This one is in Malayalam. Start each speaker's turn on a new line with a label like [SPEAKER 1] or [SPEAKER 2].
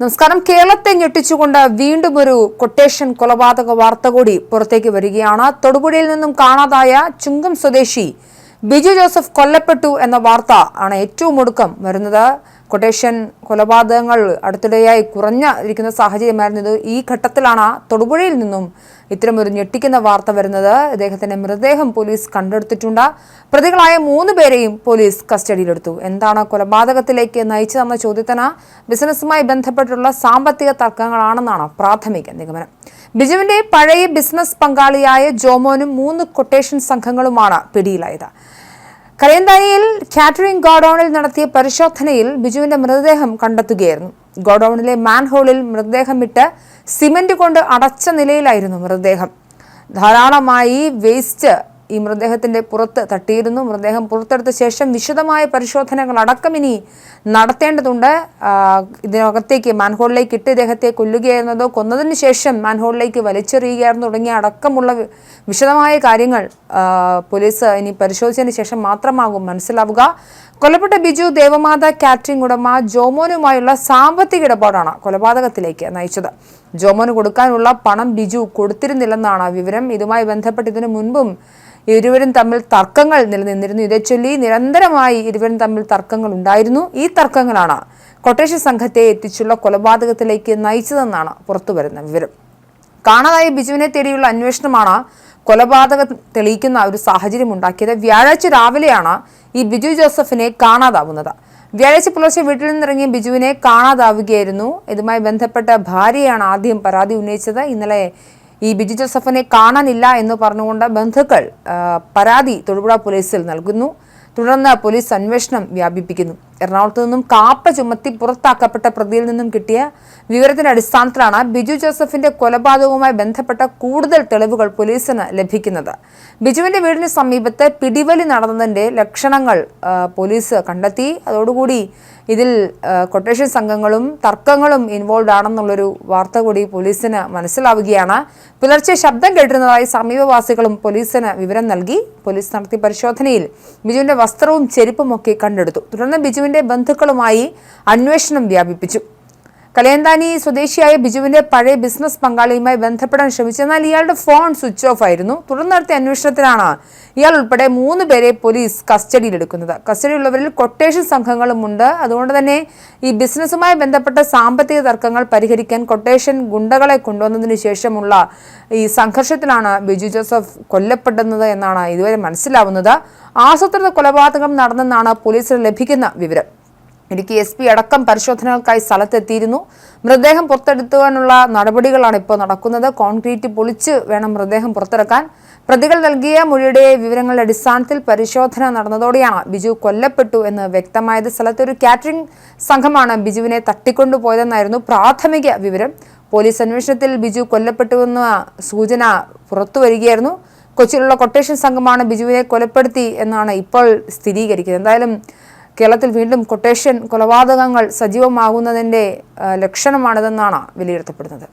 [SPEAKER 1] നമസ്കാരം. കേരളത്തെ ഞെട്ടിച്ചുകൊണ്ട് വീണ്ടും ഒരു കൊട്ടേഷൻ കൊലപാതക വാർത്ത കൂടി പുറത്തേക്ക് വരികയാണ്. തൊടുപുഴയിൽ നിന്നും കാണാതായ ചുങ്കം സ്വദേശി ബിജു ജോസഫ് കൊല്ലപ്പെട്ടു എന്ന വാർത്ത ആണ് ഏറ്റവും ഒടുക്കം വരുന്നത്. കൊട്ടേഷൻ കൊലപാതകങ്ങൾ അടുത്തിടെയായി കുറഞ്ഞ ഇരിക്കുന്ന സാഹചര്യമായിരുന്നു ഇത്. ഈ ഘട്ടത്തിലാണ് തൊടുപുഴയിൽ നിന്നും ഇത്തരമൊരു ഞെട്ടിക്കുന്ന വാർത്ത വരുന്നത്. ഇദ്ദേഹത്തിന്റെ മൃതദേഹം പോലീസ് കണ്ടെടുത്തിട്ടുണ്ട്. പ്രതികളായ മൂന്ന് പേരെയും പോലീസ് കസ്റ്റഡിയിലെടുത്തു. എന്താണ് കൊലപാതകത്തിലേക്ക് നയിച്ചതെന്ന ചോദ്യത്തിന് ബിസിനസ്സുമായി ബന്ധപ്പെട്ടുള്ള സാമ്പത്തിക തർക്കങ്ങളാണെന്നാണ് പ്രാഥമിക നിഗമനം. ബിജുവിന്റെ പഴയ ബിസിനസ് പങ്കാളിയായ ജോമോനും മൂന്ന് കൊട്ടേഷൻ സംഘങ്ങളുമാണ് പിടിയിലായത്. കരയന്താനിയിൽ കാറ്ററിംഗ് ഗോഡൌണിൽ നടത്തിയ പരിശോധനയിൽ ബിജുവിന്റെ മൃതദേഹം കണ്ടെത്തുകയായിരുന്നു. ഗോഡൌണിലെ മാൻഹോളിൽ മൃതദേഹം ഇട്ട് സിമന്റ് കൊണ്ട് അടച്ച നിലയിലായിരുന്നു മൃതദേഹം. ധാരാളമായി വേസ്റ്റ് ഈ മൃതദേഹത്തിന്റെ പുറത്ത് തട്ടിയിരുന്നു. മൃതദേഹം പുറത്തെടുത്ത ശേഷം വിശദമായ പരിശോധനകൾ അടക്കം ഇനി നടത്തേണ്ടതുണ്ട്. ഇതിനകത്തേക്ക് മാൻഹോളിലേക്ക് ഇട്ട് ഇദ്ദേഹത്തെ കൊല്ലുകയായിരുന്നതോ കൊന്നതിന് ശേഷം മാൻഹോളിലേക്ക് വലിച്ചെറിയുകയായിരുന്നു തുടങ്ങിയ അടക്കമുള്ള വിശദമായ കാര്യങ്ങൾ പോലീസ് ഇനി പരിശോധിച്ചതിന് ശേഷം മാത്രമാകും മനസ്സിലാവുക. കൊല്ലപ്പെട്ട ബിജു ദേവമാത കാറ്ററിംഗ് ഉടമ ജോമോനുമായുള്ള സാമ്പത്തിക ഇടപാടാണ് കൊലപാതകത്തിലേക്ക് നയിച്ചത്. ജോമോന് കൊടുക്കാനുള്ള പണം ബിജു കൊടുത്തിരുന്നില്ലെന്നാണ് വിവരം. ഇതുമായി ബന്ധപ്പെട്ട് ഇതിനു മുൻപും ഇരുവരും തമ്മിൽ തർക്കങ്ങൾ നിലനിന്നിരുന്നു. ഇതേ ചൊല്ലി നിരന്തരമായി ഇരുവരും തമ്മിൽ തർക്കങ്ങൾ ഉണ്ടായിരുന്നു. ഈ തർക്കങ്ങളാണ് കൊട്ടേഷൻ സംഘത്തെ എത്തിച്ചുള്ള കൊലപാതകത്തിലേക്ക് നയിച്ചതെന്നാണ് പുറത്തുവരുന്ന വിവരം. കാണാതായ ബിജുവിനെ തേടിയുള്ള അന്വേഷണമാണ് കൊലപാതകം തെളിയിക്കുന്ന ഒരു സാഹചര്യം ഉണ്ടാക്കിയത്. വ്യാഴാഴ്ച രാവിലെയാണ് ഈ ബിജു ജോസഫിനെ കാണാതാവുന്നത്. വ്യാഴാഴ്ച പുലർച്ചെ വീട്ടിൽ നിന്നിറങ്ങിയ ബിജുവിനെ കാണാതാവുകയായിരുന്നു. ഇതുമായി ബന്ധപ്പെട്ട ഭാര്യയാണ് ആദ്യം പരാതി ഉന്നയിച്ചത്. ഇന്നലെ ഈ ബിജു ജോസഫിനെ കാണാനില്ല എന്ന് പറഞ്ഞുകൊണ്ട് ബന്ധുക്കൾ പരാതി തൊടുപുഴ പോലീസിൽ നൽകുന്നു. തുടർന്ന് പോലീസ് അന്വേഷണം വ്യാപിപ്പിക്കുന്നു. എറണാകുളത്ത് നിന്നും കാപ്പ ചുമത്തി പുറത്താക്കപ്പെട്ട പ്രതിയിൽ നിന്നും കിട്ടിയ വിവരത്തിന്റെ അടിസ്ഥാനത്തിലാണ് ബിജു ജോസഫിന്റെ കൊലപാതകവുമായി ബന്ധപ്പെട്ട കൂടുതൽ തെളിവുകൾ പോലീസിന് ലഭിക്കുന്നത്. ബിജുവിന്റെ വീടിന് സമീപത്ത് പിടിവലി നടന്നതിന്റെ ലക്ഷണങ്ങൾ പോലീസ് കണ്ടെത്തി. അതോടുകൂടി ഇതിൽ കൊട്ടേഷൻ സംഘങ്ങളും തർക്കങ്ങളും ഇൻവോൾവ് ആണെന്നുള്ളൊരു വാർത്ത കൂടി പോലീസിന് മനസ്സിലാവുകയാണ്. പുലർച്ചെ ശബ്ദം കേട്ടിരുന്നതായി സമീപവാസികളും പോലീസിന് വിവരം നൽകി. പോലീസ് നടത്തിയ പരിശോധനയിൽ ബിജുവിന്റെ വസ്ത്രവും ചെരുപ്പും ഒക്കെ കണ്ടെടുത്തു. തുടർന്ന് ബിജുവിന്റെ ബന്ധുക്കളുമായി അന്വേഷണം വ്യാപിപ്പിച്ചു കലയന്താനി സ്വദേശിയായ ബിജുവിന്റെ പഴയ ബിസിനസ് പങ്കാളിയുമായി ബന്ധപ്പെടാൻ ശ്രമിച്ചു എന്നാൽ ഇയാളുടെ ഫോൺ സ്വിച്ച് ഓഫ് ആയിരുന്നു. തുടർന്ന് നടത്തിയ അന്വേഷണത്തിലാണ് ഇയാൾ ഉൾപ്പെടെ മൂന്ന് പേരെ പോലീസ് കസ്റ്റഡിയിലെടുക്കുന്നത്. കസ്റ്റഡിയിലുള്ളവരിൽ കൊട്ടേഷൻ സംഘങ്ങളുമുണ്ട്. അതുകൊണ്ട് തന്നെ ഈ ബിസിനസ്സുമായി ബന്ധപ്പെട്ട സാമ്പത്തിക തർക്കങ്ങൾ പരിഹരിക്കാൻ കൊട്ടേഷൻ ഗുണ്ടകളെ കൊണ്ടുവന്നതിന് ശേഷമുള്ള ഈ സംഘർഷത്തിലാണ് ബിജു ജോസഫ് കൊല്ലപ്പെടുന്നത് എന്നാണ് ഇതുവരെ മനസ്സിലാവുന്നത്. ആസൂത്രിത കൊലപാതകം നടന്നെന്നാണ് പോലീസിന് ലഭിക്കുന്ന വിവരം. ഇടുക്കി എസ് പി അടക്കം പരിശോധനകൾക്കായി സ്ഥലത്തെത്തിയിരുന്നു. മൃതദേഹം പുറത്തെടുക്കുവാനുള്ള നടപടികളാണ് ഇപ്പോൾ നടക്കുന്നത്. കോൺക്രീറ്റ് പൊളിച്ച് വേണം മൃതദേഹം പുറത്തിറക്കാൻ. പ്രതികൾ നൽകിയ മൊഴിയുടെ വിവരങ്ങളുടെ അടിസ്ഥാനത്തിൽ പരിശോധന നടന്നതോടെയാണ് ബിജു കൊല്ലപ്പെട്ടു എന്ന് വ്യക്തമായത്. സ്ഥലത്ത് ഒരു കാറ്ററിംഗ് സംഘമാണ് ബിജുവിനെ തട്ടിക്കൊണ്ടുപോയതെന്നായിരുന്നു പ്രാഥമിക വിവരം. പോലീസ് അന്വേഷണത്തിൽ ബിജു കൊല്ലപ്പെട്ടുവെന്ന സൂചന പുറത്തുവരികയായിരുന്നു. കൊച്ചിയിലുള്ള കൊട്ടേഷൻ സംഘമാണ് ബിജുവിനെ കൊലപ്പെടുത്തി എന്നാണ് ഇപ്പോൾ സ്ഥിരീകരിക്കുന്നത്. എന്തായാലും കേരളത്തിൽ വീണ്ടും കൊട്ടേഷൻ കൊലപാതകങ്ങൾ സജീവമാകുന്നതിന്റെ ലക്ഷണമാണിതെന്നാണ് വിലയിരുത്തപ്പെടുന്നത്.